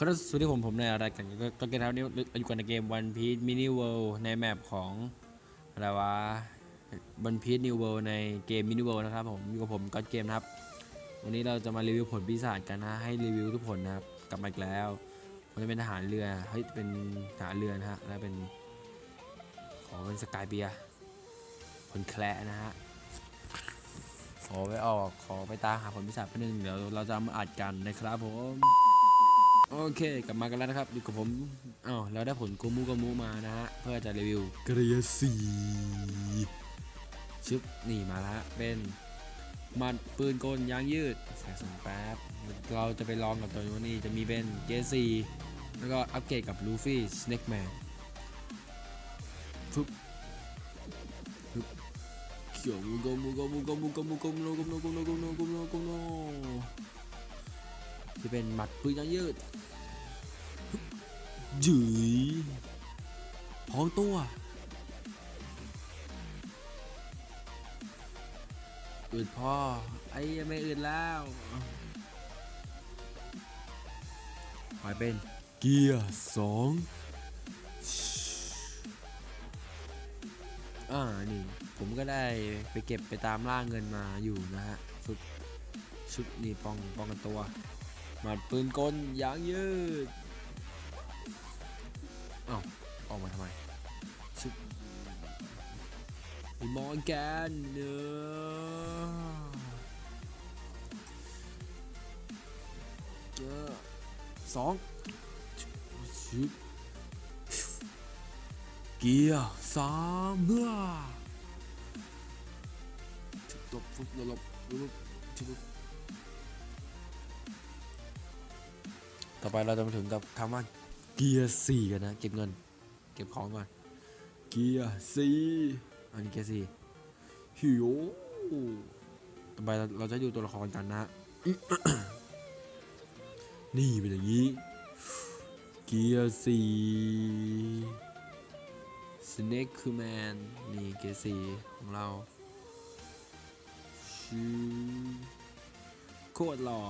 ครับสวัสดีผมผมในรายการก็ก็เกมครับนี่อยู่กันในเกม One Piece Mini World ในแมปของอะไรวะ One Piece New World ในเกม Mini World นะครับผมอยู่กับผมก็เกมนะครับ วันนี้เราจะมารีวิวผลปีศาจกันนะให้รีวิวทุกผลนะครับกลับมาอีกแล้วมันจะเป็นทหารเรือเฮ้ยเป็นทหารเรือนะฮะแล้วเป็นขอเป็นสกายเบียผลแคละนะฮะขอไปออกขอไปตามหาผลปีศาจแป๊บนึงเดี๋ยวเราจะมาอัดกันนะครับผม โอเคกลับมากันแล้วนะครับอยู่กับผมอ้าวเราได้ผลกูมูกูมูมานะฮะเพื่อจะรีวิวเกรียสีชึบนี่มาแล้วฮะเป็นหมัดปืนกลยางยืดแสงสงแป๊บเราจะไปลองกับตัวนี้จะมีเป็นเกซีแล้วก็อัปเกรดกับลูฟี่สเน็กแมนฟึบฟึบเขียวมูกมูกมูกมูกมูกมูกมูกมูกมูกมูกมูกมูกมู จะเป็นหมัดปืนยางยืดยืยพองตัวอืดพอไอ้ยังไม่อืดแล้วหอยเป็นเกียร์สองอ่า นี่ ผมก็ได้ไปเก็บไปตามล่าเงินมาอยู่นะฮะชุดชุดนี่ป้องป้องกันตัว หมัดปืนกลยางยืดเอ้าออกมาทำไมชุบไอ้มอนแกนเนอะเออสองชุบเกียร์สามเมื่อชุบตบฟุบหลบหลบชุบ อไปเราจะมาถึงกับคำว่าเกียร์สี่กันนะ เก็บเงิน เก็บของก่อน เกียร์สี่อันนี้เกียร์สี่หิวต่อไปเราเราจะดูตัวละครกันนะ นี่เป็นอย่างนี้ เกียร์สี่สเน็กคือแมนนี่เกียร์สี่ของเราชื่อโคตรหล่อ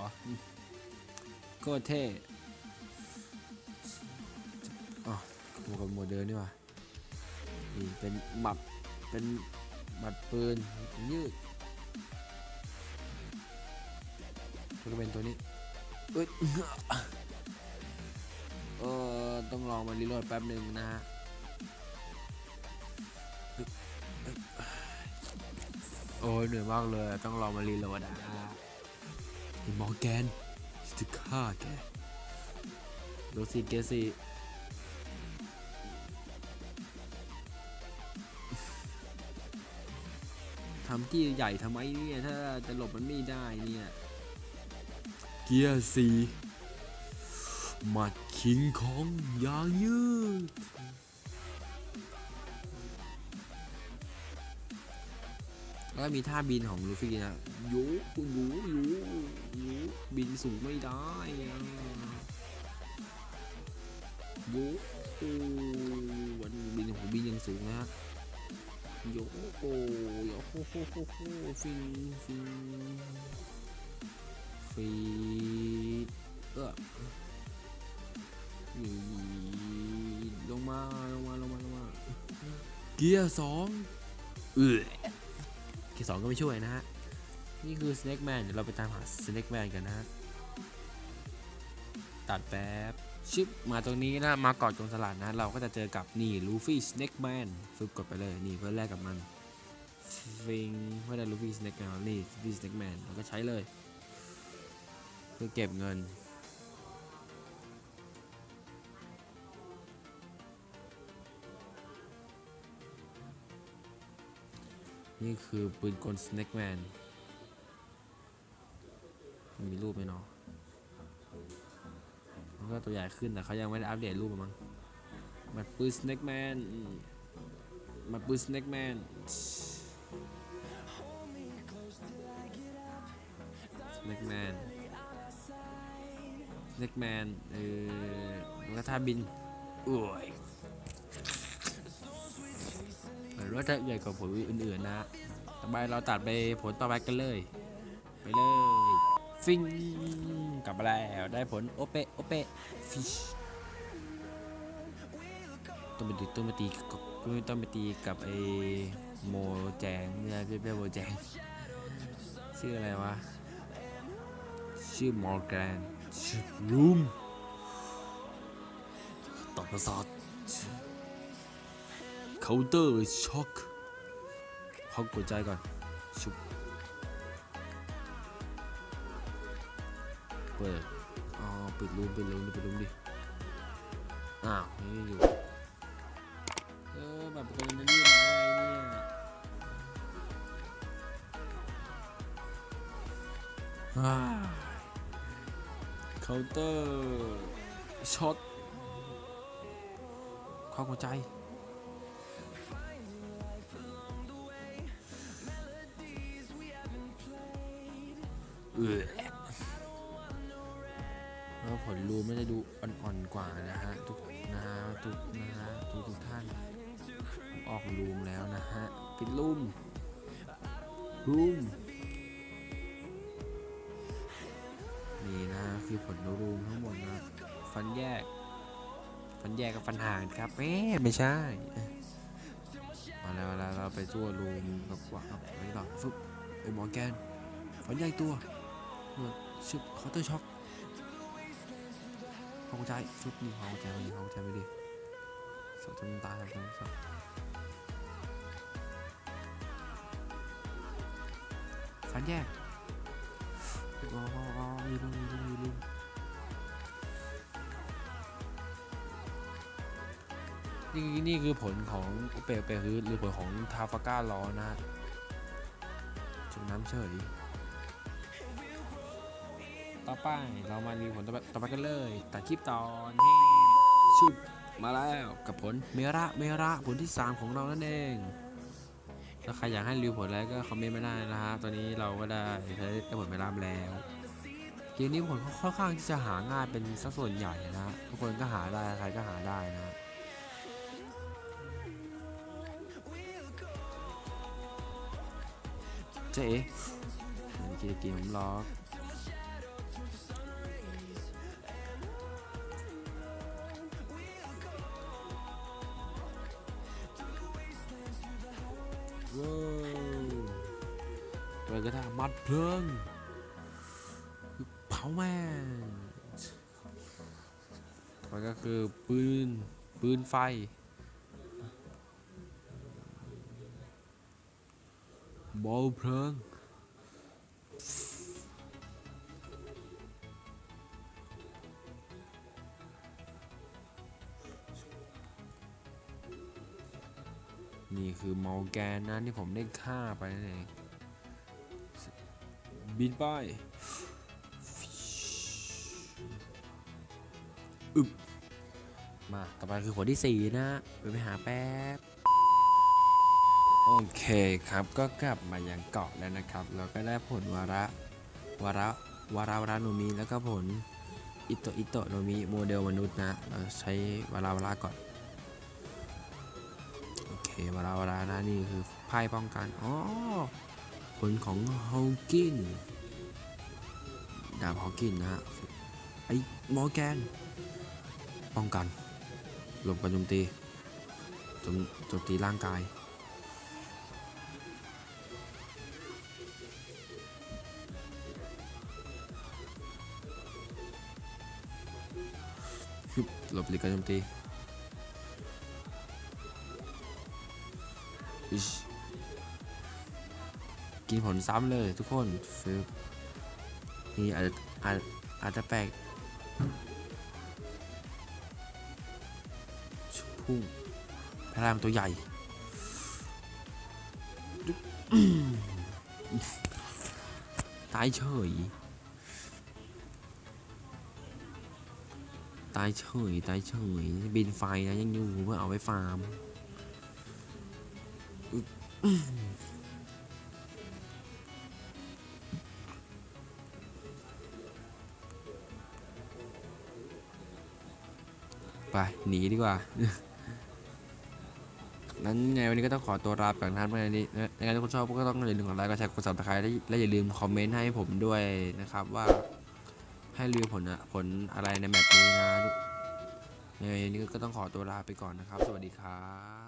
โคตรเท่ หมวกกับโมเดินนี่ว่านี่เป็นหมัดเป็นหมัดปืนยืดก็เป็นตัวนี้เอ้ยเออต้องลองมารีโหลดแป๊บหนึ่งนะฮะโอ้ยเหนื่อยมากเลยต้องลองมารีโหลดอะมอร์แกนจะฆ่าแกโรซี่เกซี่ ทำที่ใหญ่ทำไมเนี่ย ถ้าจะหลบมันไม่ได้เนี่ย เกียร์สีหมัดคิงของยางยืดแล้วก็มีท่าบินของลูฟี่นะยูยูยูยูบินสูงไม่ได้อะยูอูวันนี้บินของบินยังสูงนะฮะ โยโกโยโฮโฮโฮโฮฟินฟินฟีเออนี่ลงมาลงมาลงมาลงมาเกียร์สองเออเกียร์สองก็ไม่ช่วยนะฮะ นี่คือ Snake Man เดี๋ยวเราไปตามหา Snake Man กันนะฮะ ตัดแป๊บ ชิปมาตรงนี้นะมาเกาะจงสลัดนะ เราก็จะเจอกับนี่ลูฟี่สเน็กแมนฟึบกดไปเลยนี่เพื่อแลกกับมันฟิงเพื่อได้ลูฟี่สเน็กแมนนี่ลูฟี่สเน็กแมนเราก็ใช้เลย เพื่อเก็บเงินนี่คือปืนกลสเน็กแมนมีรูปไหมเนาะ ก็ตัวใหญ่ขึ้นแต่เขายังไม่ได้อัปเดตรูปมั้งมันปืนสเน็กแมนมันปืนสเน็กแมนสเน็กแมนสเน็กแมนเออมันก็ท่าบินโอ้ยเหมือนว่าจะใหญ่กว่าผลอื่นๆนะต่อไปเราตัดไปผลต่อไปกันเลย ไปเลย ฟิงกลับมาแล้วได้ผลโอเปโอเปฟิชต้องไปตีต้องไปตีกับต้องไปตีกับไอโมแจงเนี่ยเรียกโมแจงชื่ออะไรวะชื่อมอร์แกนชื่อรูมต่อประสาทเคาน์เตอร์ช็อคพักหัวใจก่อนชุบ เปิด อ๋อ ปิดรูมปิดรูมดิปิดรูมดิ อ้าวนี่อยู่เออแบบคนนั้นนี่มาไงเนี่ยเคาน์เตอร์ช็อตข้าหัวใจเออ แล้วผลรูมไม่ได้ดูอ่อนๆกว่านะฮะทุกนะฮะทุกนะฮะทุกทุกท่านออกรูมแล้วนะฮะปิดรูมรูมนี่นะคือผลรูมทั้งหมดนะฟันแยก ฟันแยกกับฟันห่างครับเอ๊ไม่ใช่มาแล้วมาแล้วเราไปจั่วรูมกับว่าครับอันนี้ก่อฟึบไอ้หมอแกนฟันแยกตัวเมื่อชึบเคาน์เตอร์ช็อค เข้าใจฟึบนี่เข้าใจไปดิเข้าใจไปดิสดจนตายสดจนสดฟันแยกอ๋ออ๋ออ๋อมีลุงมีลุงมีลุงนี่นี่คือผลของอุเปเปคือหรือผลของทาฟาก้าล้อนะฮะจมน้ำเฉย ต่อไปเรามารีวิวผลต่อไปกันเลยตัดคลิปตอนเฮ้ชุดมาแล้วกับผลเมระเมระผลที่ 3 ของเรานั่นเองถ้าใครอยากให้รีวิวผลอะไรก็คอมเมนต์ไม่ได้นะฮะตอนนี้เราก็ได้ใช้ได้ผลเมระมาแล้วเกมนี้ผลค่อนข้างที่จะหาง่ายเป็นสักส่วนใหญ่นะฮะทุกคนก็หาได้ใครก็หาได้นะเจ๊เกมผมล็อก ว้าวเปิดกระทะมัดเพลิงเผาแม่มันก็คือปืน ปืนไฟ บอลเพลิง นี่คือมอลแกนนะที่ผมได้ฆ่าไปนั่นเองบินไปอึบมาต่อไปคือผลที่ 4 นะไปไปหาแป๊บ โอเคครับก็กลับมายังเกาะแล้วนะครับ เราก็ได้ผลวาระวาระวาระวาระโนมีแล้วก็ผลอิโตอิโตโนมิโมเดลมนุษย์นะ เราใช้วาระวาระก่อน เควาระวาระนะนี่คือไพ่ป้องกัน อ๋อ ผลของฮอ w กิน ดาบฮอ w กินนะฮะ ไอ้มอแกน ป้องกัน หลบกันโจมตีโจมโจมตีร่างกายหลบหลีกการโจมตี อิชกินผลซ้ำเลยทุกคนฟึบนี่อาจจะอาจอาจจะแปลกชพุ่งพลังตัวใหญ่ตายเฉย ตายเฉย ตายเฉย บินไฟนะยังอยู่เพื่อเอาไว้ฟาร์ม ไป หนีดีกว่า นั้นในวันนี้ก็ต้องขอตัวลาไปก่อนนะครับในนี้ในการที่คุณชอบก็ต้องอย่าลืมกดไลค์กดแชร์กด subscribe และและอย่าลืมคอมเมนต์ให้ผมด้วยนะครับว่าให้รีวิวผลอะผลอะไรในแมปนี้นะในวันนี้ก็ต้องขอตัวลาไปก่อนนะครับ สวัสดีครับ